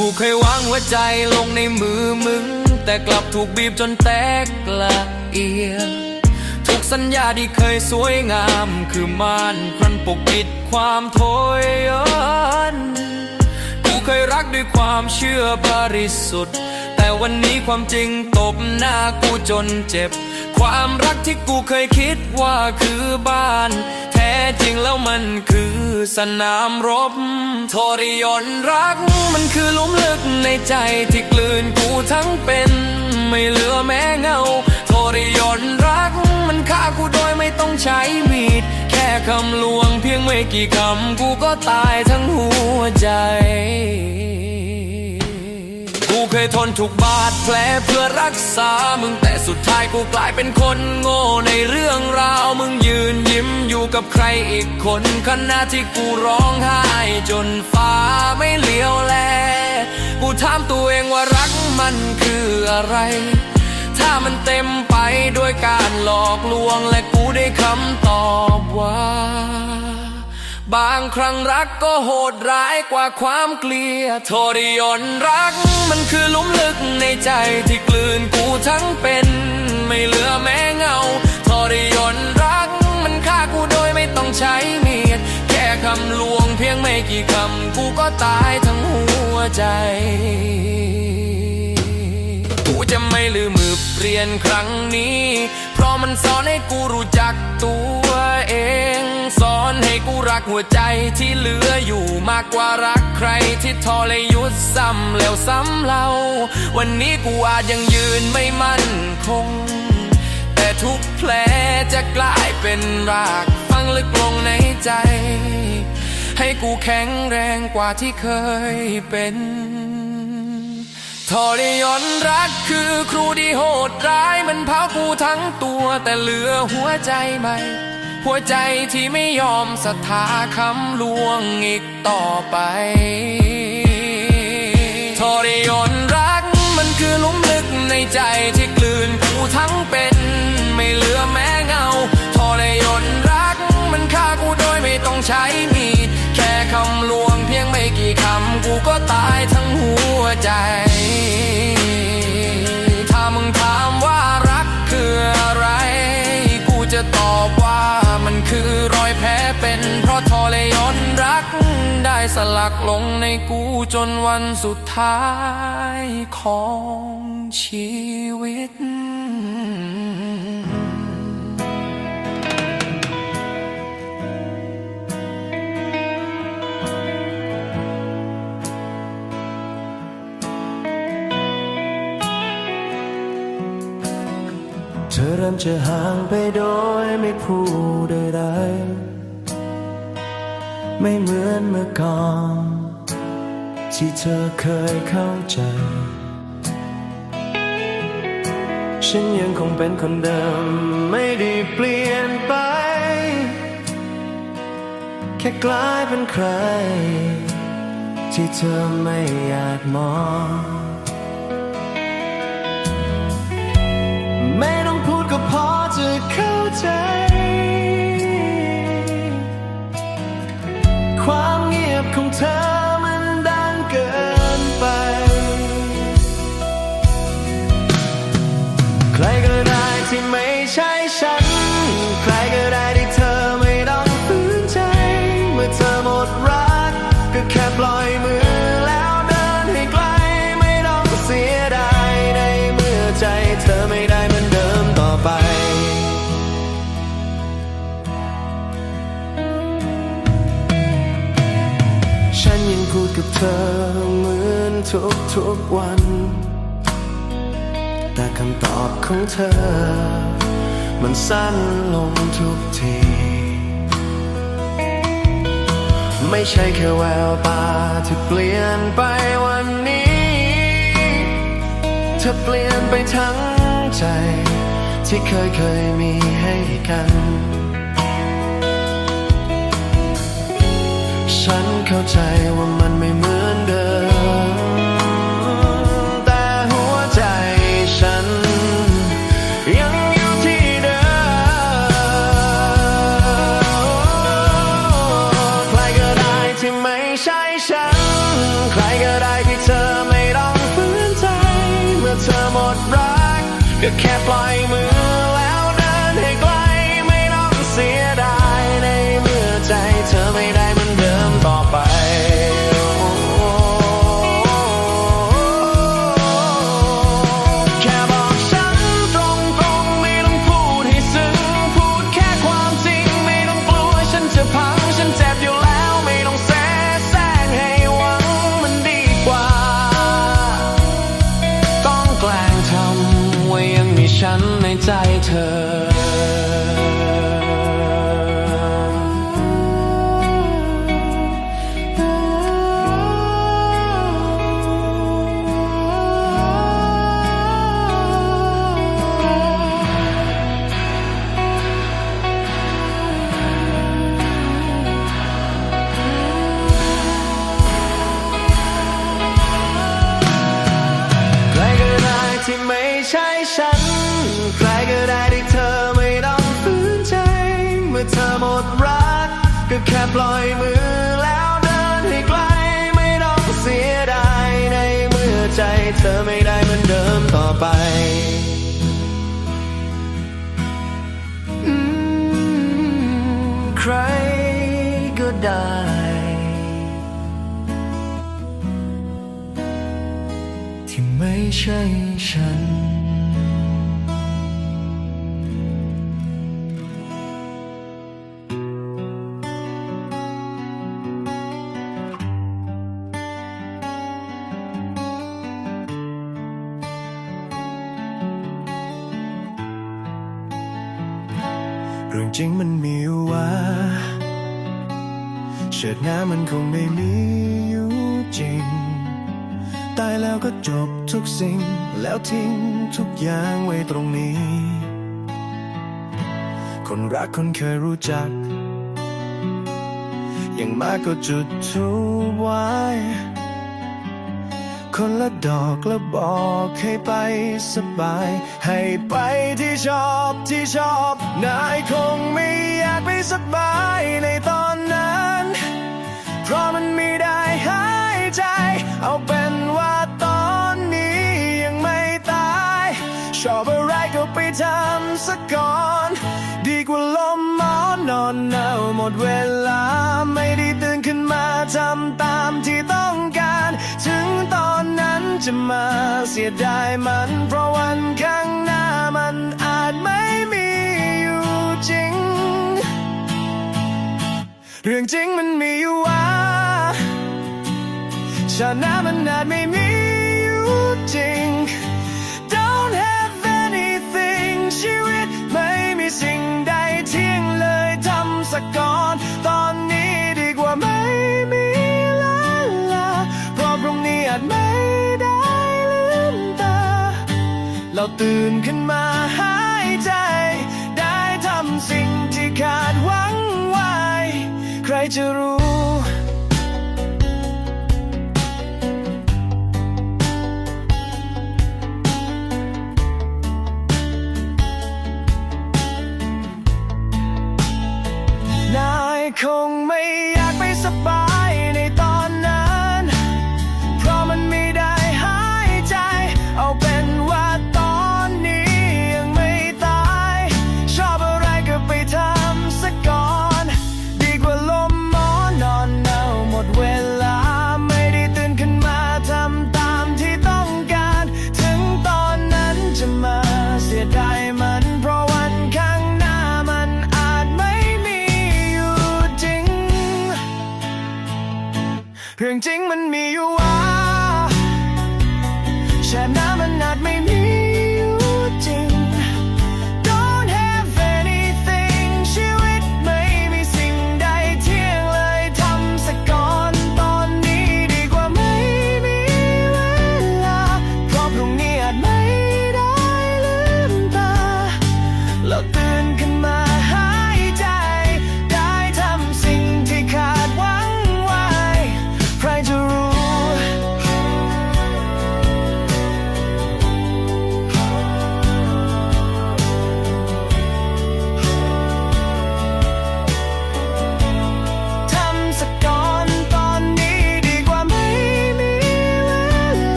กูเคยวางหัวใจลงในมือมึง แต่กลับถูกบีบจนแตกละเอียดทุกสัญญาที่เคยสวยงาม คือม่านครันปกปิดความโทยนกูเคยรักด้วยความเชื่อบริสุทธิ์ แต่วันนี้ความจริงตบหน้ากูจนเจ็บ ความรักที่กูเคยคิดว่าคือบ้าน ท้จริงแล้วมันคือสนามรบทรยนรักมันคือลุมลึกในใจที่กลืนกูทั้งเป็น ไม่เหลือแม้เงาทรยนรัก มันฆ่ากูโดยไม่ต้องใช้มีด แค่คำลวงเพียงไม่กี่คำ กูก็ตายทั้งหัวใจ กูเคยทนถูกบาดแผลเพื่อรักษา มึงแต่สุดท้ายกูกลายเป็นคนโง่ ยิ้มอยู่กับใครอีกคนขณะที่กูร้องไห้จนฟ้าไม่เลี้ยวแล กูถามตัวเองว่ารักมันคืออะไร ถ้ามันเต็มไปด้วยการหลอกลวงและกูได้คำตอบว่า บางครั้งรักก็โหดร้ายกว่าความเกลียดทรยนรักมันคือลุ่มลึกในใจที่กลืนกูทั้งเป็น ไม่เหลือแม้เงาทรยนากูโดยไม่ต้องใช้เมียดแค่คำลวงเพียงไม่กี่คำ กูก็ตายทั้งหัวใจ กูจะไม่ลืมมือเปลี่ยนครั้งนี้ เพราะมันสอนให้กูรู้จักตัวเอง สอนให้กูรักหัวใจที่เหลืออยู่มากกว่ารักใครที่ทรยศซ้ำแล้วซ้ำเล่า วันนี้กูอาจยังยืนไม่มั่นคง ทุกแผลจะกลายเป็นรากฝังลึกลงในใจ ให้กูแข็งแรงกว่าที่เคยเป็นทรยอนรักคือครูที่โหดร้ายมันเผากูทั้งตัวแต่เหลือหัวใจใหม่ หัวใจที่ไม่ยอมศรัทธาคำลวงอีกต่อไปทรยอนรักมันคือลุมลึกในใจที่กลืนกูทั้งเป็น คือรอยแผลเป็น เพราะทรยนรัก ได้สลักลงในกูจนวันสุดท้ายของชีวิต ธอเริ่มจะห่างไปโดยไม่พูดใดๆไม่เหมือนเมื่อก่อนที่เธอเคยเข้าใจ ฉันยังคงเป็นคนเดิมไม่ได้เปลี่ยนไป แค่กลายเป็นใคร ที่เธอไม่อยากมอง เธอเหมือนทุกทุกวัน แต่คำตอบของเธอ มันสั้นลงทุกที ไม่ใช่แค่แววตาที่เปลี่ยนไปวันนี้ เธอเปลี่ยนไปทั้งใจ ที่เคยเคยมีให้กัน เข้าใจว่ามันไม่เหมือน ช่ฉัน เรื่องจริงมันมีว่าเชิดหน้ามันคงไม่มี แล้วก็จบทุกสิ่ง แล้วทิ้งทุกอย่างไว้ตรงนี้ คนรักคนเคยรู้จักยังมากก็จุดทูบไว้ คนละดอกละบอกให้ไปสบาย ให้ไปที่ชอบที่ชอบ นายคงไม่อยากไปสบายในตอนนั้น เพราะมันไม่ได้หายใจเอาไป จำสักก่อน ดีกว่าลมหมอนนอนเนาหมดเวลา ไม่ได้ตื่นขึ้นมาทำตามที่ต้องการ ถึงตอนนั้นจะมาเสียดายมัน เพราะวันข้างหน้ามันอาจไม่มีอยู่จริง เรื่องจริงมันมีอยู่ว่าชาน้ามันอาจไม่มี ตื่นขึ้นมาหายใจ ได้ทำสิ่งที่คาดหวังไว้ ใครจะรู้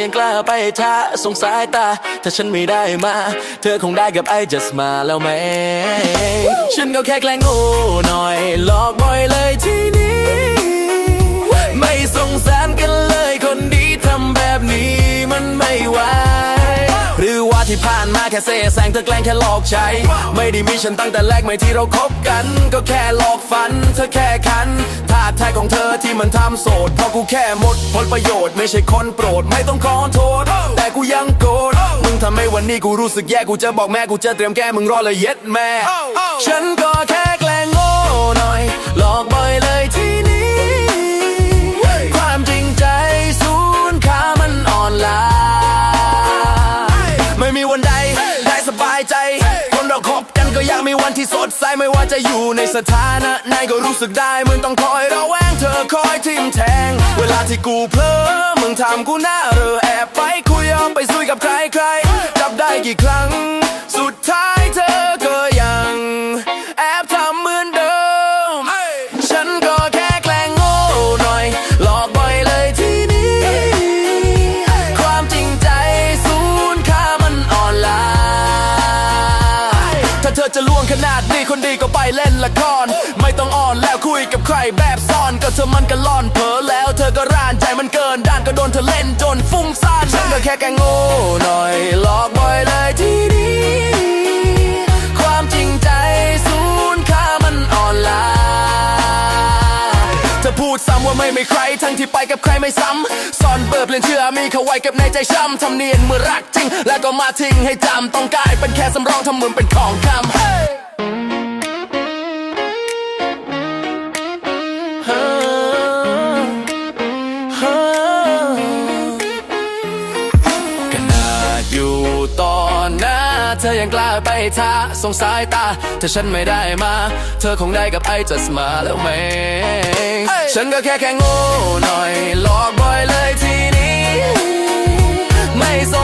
อยังกล้าไปท้าสงสายตา ถ้าฉันไม่ได้มา เธอคงได้กับไอ้ just มาแล้วไหม ฉันก็แค่แกล้งโง่หน่อย หลอกบ่อยเลยที่นี้ ไม่สงสารกันเลยคนดีทำแบบนี้มันไม่ไหว ที่ผ่านมาแค่เสแสร้งเธอแกล้งแค่หลอกใช้ ไม่ได้มีฉันตั้งแต่แรกไม่ที่เราคบกัน ก็แค่หลอกฝัน เธอแค่คันท่าแท้ของเธอที่มันทำโสดเพราะกูแค่หมดผลประโยชน์ไม่ใช่คนโปรดไม่ต้องขอโทษ แต่กูยังโกรธมึงทำให้วันนี้กูรู้สึกแย่กูจะบอกแม่กูจะเตรียมแก้มึงรอเลยเย็ดแม่ฉันก็แค่ วันที่สดใสไม่ว่าจะอยู่ในสถานะไหนก็รู้สึกได้ มึงต้องคอยระแวงเธอคอยทิมแทง เวลาที่กูเพลอมึงทำกูหน้าเรอแอบไปคุยออกไปซุยกับใครใครจับได้กี่ครั้ง สุดท้ายเธอ เล่นละคร ไม่ต้องอ่อนแล้วคุยกับใครแบบซ่อน ก็เธอมันก็ล่อนเผลอแล้วเธอก็ร่านใจมันเกินด้านก็โดนเธอเล่นจนฟุ้งซ่านฉันก็แค่แกงโง่หน่อยหลอกบ่อยเลยทีนี้ความจริงใจศูนย์ค่ามันอ่อนล้าเธอพูดซ้ำว่าไม่มีใคร ทั้งที่ไปกับใครไม่ซ้ำซ่อนเบอร์เปลี่ยนเชื่อมีเขาไว้กับในใจช้ำทำเนียนเมื่อรักจริง แล้วก็มาทิ้งให้จำต้องกลายเป็นแค่สำรองทำเหมือนเป็นของคำ ยังกล้าไปท้าสงสายตา ถ้าฉันไม่ได้มา เธอคงได้กับไอ้ just มาแล้วไหม ฉันก็แค่แค่โง่หน่อย หลอกบ่อยเลยทีนี้ ไม่สง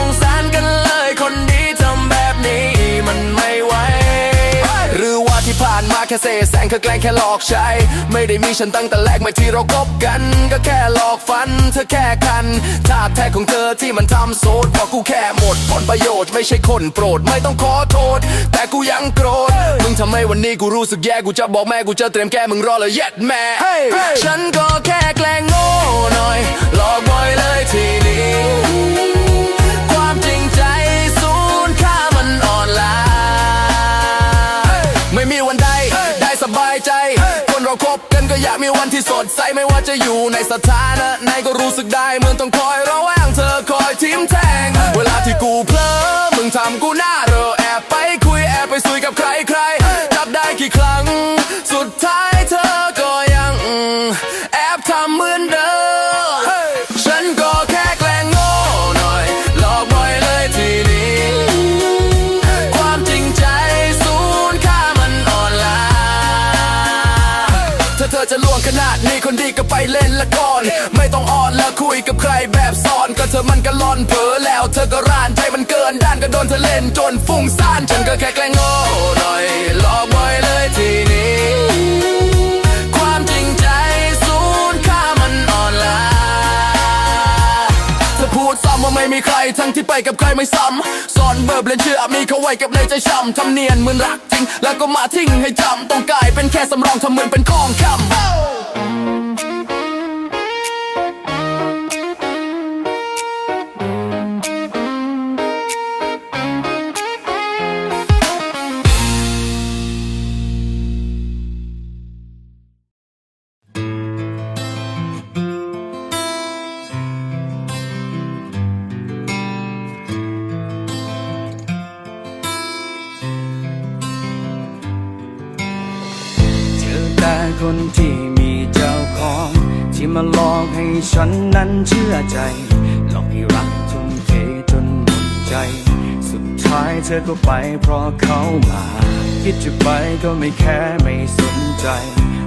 แค่เสแสร้งแค่แกล้งแค่หลอกใช้ ไม่ได้มีฉันตั้งแต่แรกไม่ที่เราคบกัน ก็แค่หลอกฝัน เธอแค่คันท่าแท้ของเธอที่มันทำโสดเพราะกูแค่หมดผลประโยชน์ไม่ใช่คนโปรดไม่ต้องขอโทษ แต่กูยังโกรธมึงทำให้วันนี้กูรู้สึกแย่กูจะบอกแม่กูจะเตรียมแก้มึงรอเลยเย็ดแม่ฉันก็แค่แกล้งโง่หน่อยหลอก เราคบกันก็อยากมีวันที่สดใสไม่ว่าจะอยู่ในสถานะไหนก็รู้สึกได้เหมือนต้องคอยระแวงเธอคอยทิมแทง เวลาที่กูเพลอมึงทำกูหน้า เล่นละก่อนไม่ต้องอ่อนแล้วคุยกับใครแบบซ่อนก็เธอมันก็ล่อนเผลอแล้วเธอก็รานใจมันเกินด้านก็โดนเธอเล่นจนฟุ้งซ่านฉันก็แค่แกล้งโง่หน่อยหลอกบ่อยเลยทีนี้ ความจริงใจศูนย์ค่ามันอ่อนล้าเธอพูดซ้ำว่าไม่มีใครทั้งที่ไปกับใครไม่ซ้ำซ่อนเบอร์เปลี่ยนชื่อมีเขาไว้กับในใจช้ำทำเนียนเหมือนรักจริง แล้วก็มาทิ้งให้จำต้องกลายเป็นแค่สำรองทำเหมือนเป็นของคำ มาหลอกให้ฉันนั้นเชื่อใจ หลอกให้รักทุ่มเทจนหมดใจ สุดท้ายเธอก็ไปเพราะเขามา คิดจะไปก็ไม่แค่ไม่สนใจ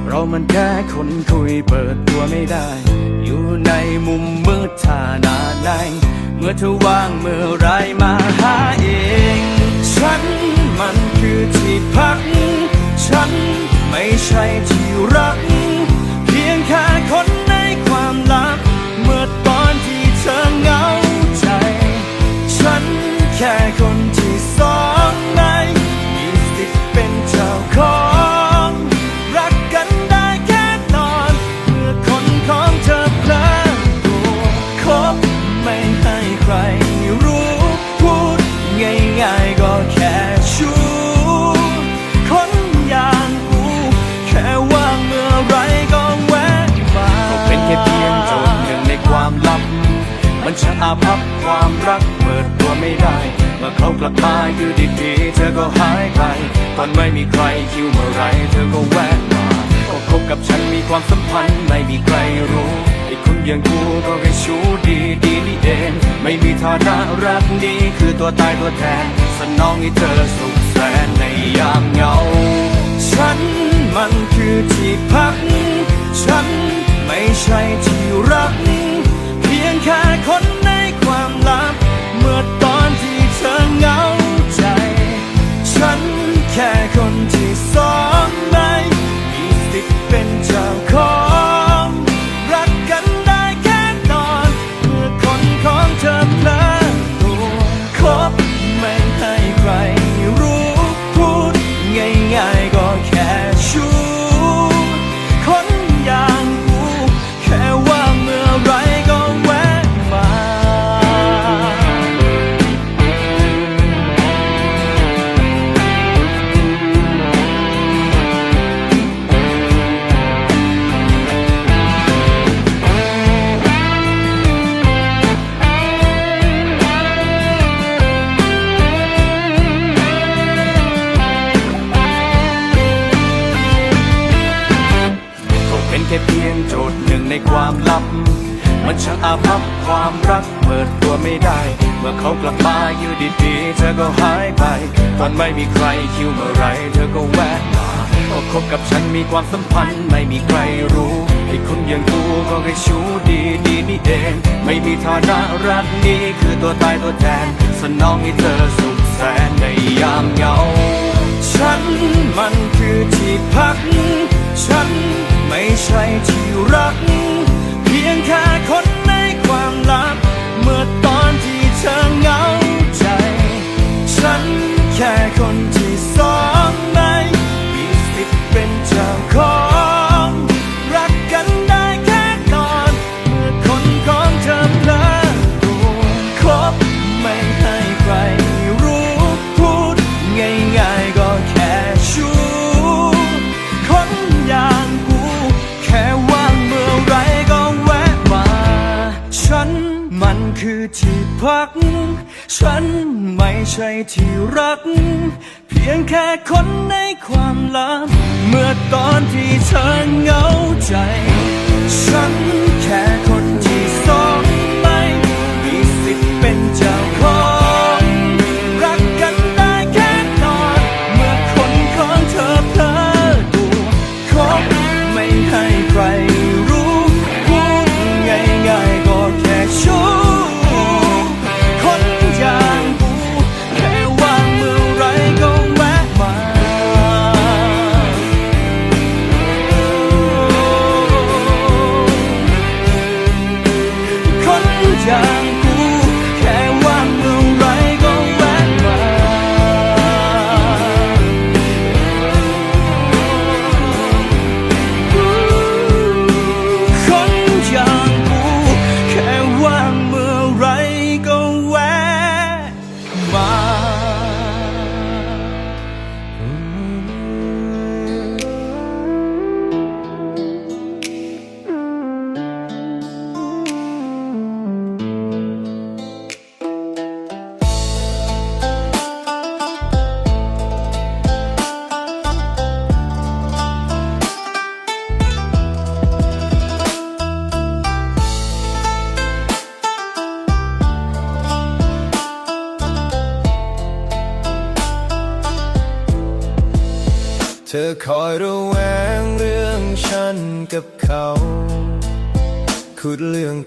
เรามันแค่คนคุยเปิดตัวไม่ได้ อยู่ในมุมมืดท่านาไหนเมื่อเธอว่างเมื่อไรมาหาเอง ฉันมันคือที่พัก ฉันไม่ใช่ที่รัก อาภัพความรักเปิดตัวไม่ได้ เมื่อเขากลับมาอยู่ดีๆเธอก็หายไป ตอนไม่มีใครคิวเมื่อไรเธอก็แวะมาก็คบกับฉันมีความสัมพันธ์ไม่มีใครรู้ไอ้คนอย่างกูก็แค่ชู้ดีดีนี่เอง ไม่มีฐานะรักนี้คือตัวตายตัวแทนสนองให้เธอสุขแสนในยามเหงา ฉันมันคือที่พัก ฉันไม่ใช่ที่รัก เพียงแค่คนใน ลับ เมื่อตอนที่เธอเหงาใจ ฉันแค่คนที่สอง คบกับฉันมีความสัมพันธ์ไม่มีใครรู้ไอ้คนอย่างกูก็แค่ชู้ดีดีนี่เอง ไม่มีฐานะรักนี้คือตัวตายตัวแทน สนองให้เธอสุขแสนในยามเหงา ฉันมันคือที่พัก ฉันไม่ใช่ที่รัก เพียงแค่คนในความลับ เมื่อตอนที่เธอเหงาใจ ฉันแค่คนที่สอง คือที่พัก ฉันไม่ใช่ที่รัก เพียงแค่คนในความลับ เมื่อตอนที่เธอเหงาใจ ฉันแค่คน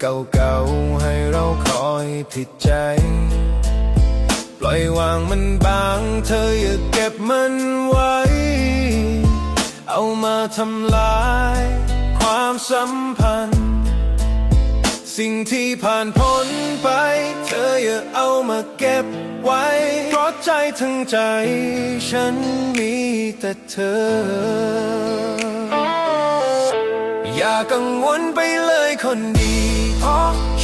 เรื่องเก่าๆ ให้เราคอยผิดใจ ปล่อยวางมันบาง เธออย่าเก็บมันไว้ เอามาทำลาย ความสัมพันธ์ สิ่งที่ผ่านพ้นไป เธออย่าเอามาเก็บไว้ เพราะใจทั้งใจ ฉันมีแต่เธอ อย่ากังวลไปเลยคนเพ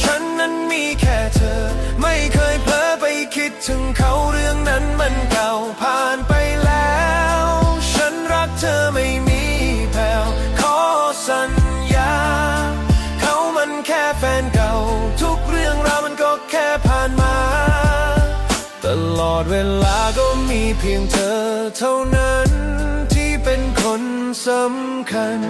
ฉันนั้นมีแค่เธอ ไม่เคยเพ้อไปคิดถึงเขาเรื่องนั้นมันเก่าผ่านไปแล้ว ฉันรักเธอไม่มีแผ่วขอสัญญา เขามันแค่แฟนเก่า ทุกเรื่องราวมันก็แค่ผ่านมา ตลอดเวลาก็มีเพียงเธอเท่านั้นที่เป็นคนสำคัญ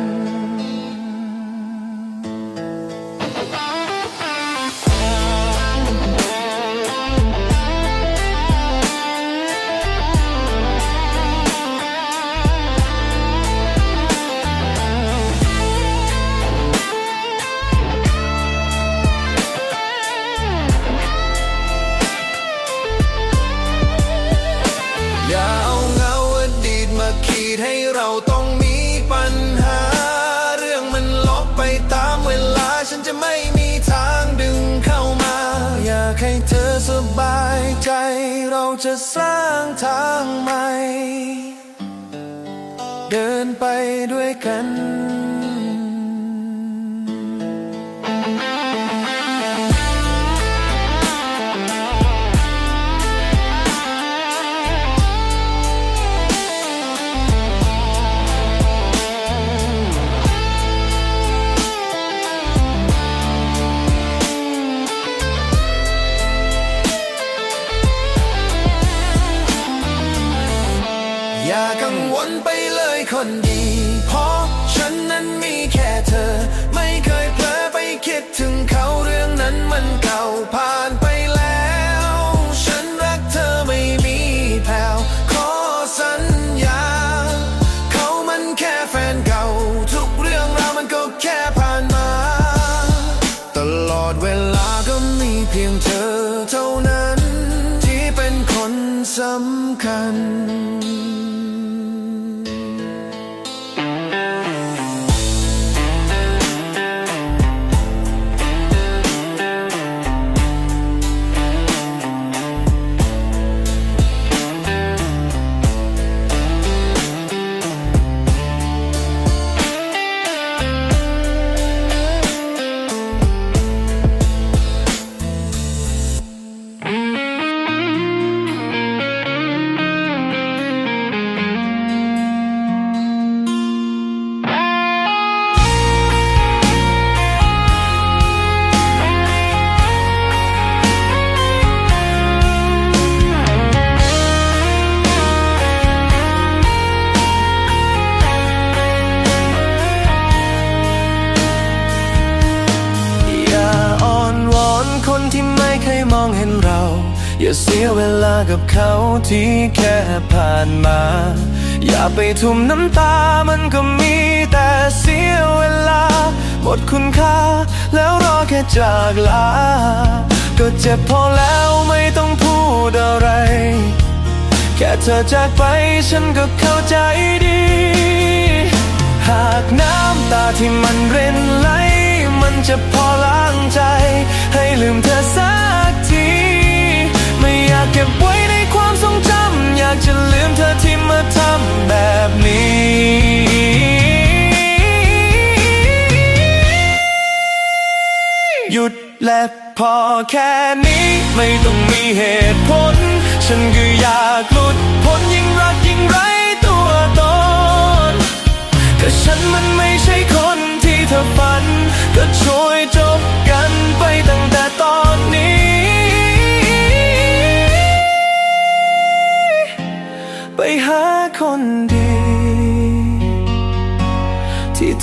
านมา อย่าไปทุ่มน้ำตามันก็มีแต่เสียเวลา หมดคุณค่า แล้วรอแค่จากลา ก็เจ็บพอแล้วไม่ต้องพูดอะไร แค่เธอจากไปฉันก็เข้าใจดี หากน้ำตาที่มันเรินไหล มันจะพอล้างใจ ให้ลืมเธอสักที ไม่อยากเก็บไว้ ทรงจำอยากจะลืมเธอที่มาทำแบบนี้หยุดและพอแค่นี้ไม่ต้องมีเหตุผล ฉันก็อยากหลุดพ้นยิ่งรักยิ่งไร้ตัวตนแต่ฉันมันไม่ใช่คนที่เธอฝัน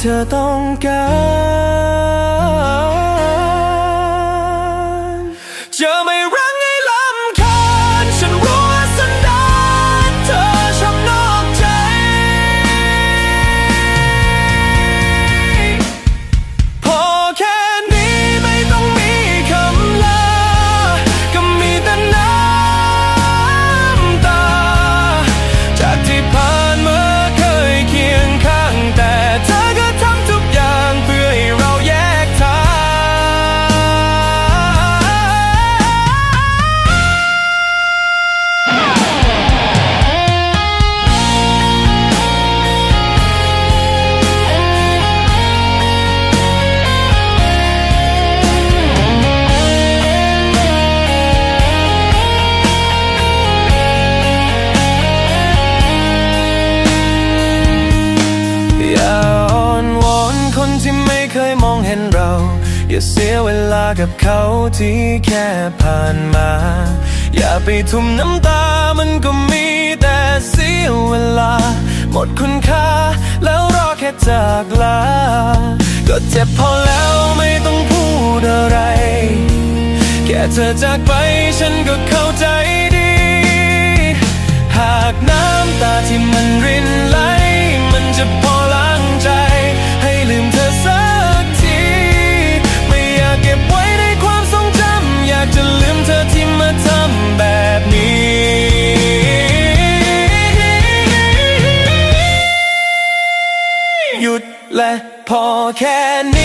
เธอต้องการ กับเขาที่แค่ผ่านมา อย่าไปทุ่มน้ำตามันก็มีแต่เสียเวลา หมดคุณค่าแล้วรอแค่จากลา ก็เจ็บพอแล้วไม่ต้องพูดอะไร แค่เธอจากไปฉันก็เข้าใจดี หากน้ำตาที่มันรินไหลมันจะพอลา พ